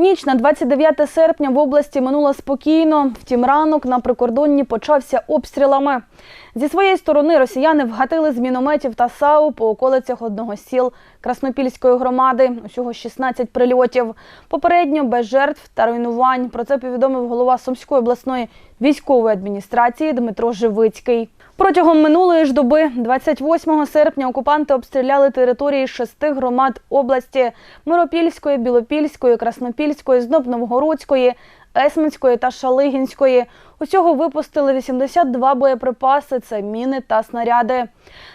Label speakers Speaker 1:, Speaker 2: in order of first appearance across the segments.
Speaker 1: Ніч на 29 серпня в області минула спокійно. Втім, ранок на прикордонні почався обстрілами. Зі своєї сторони росіяни вгатили з мінометів та САУ по околицях одного з сіл Краснопільської громади. Усього 16 прильотів. Попередньо без жертв та руйнувань. Про це повідомив голова Сумської обласної військової адміністрації Дмитро Живицький. Протягом минулої ж доби, 28 серпня, окупанти обстріляли території шести громад області Миропільської, Білопільської, Краснопільської, Знобновгородської, Есменської та Шалигінської. Усього випустили 82 боєприпаси, це міни та снаряди.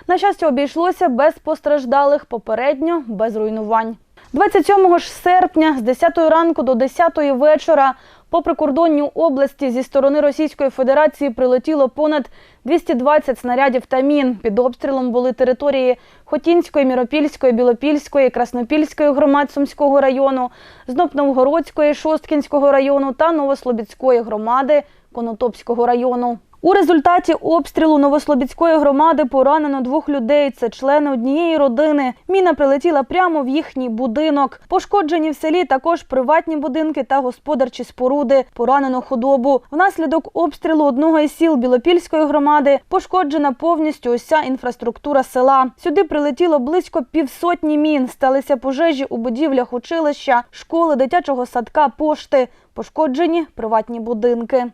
Speaker 1: На щастя, обійшлося без постраждалих, попередньо без руйнувань. 27 ж серпня з 10 ранку до 10 вечора по прикордонню області зі сторони Російської Федерації прилетіло понад 220 снарядів та мін. Під обстрілом були території Хотінської, Міропільської, Білопільської, Краснопільської громад Сумського району, Знопновгородської, Шосткінського району та Новослобідської громади Конотопського району. У результаті обстрілу Новослобідської громади поранено двох людей. Це члени однієї родини. Міна прилетіла прямо в їхній будинок. Пошкоджені в селі також приватні будинки та господарчі споруди. Поранено худобу. Внаслідок обстрілу одного із сіл Білопільської громади пошкоджена повністю уся інфраструктура села. Сюди прилетіло близько півсотні мін. Сталися пожежі у будівлях училища, школи, дитячого садка, пошти. Пошкоджені приватні будинки.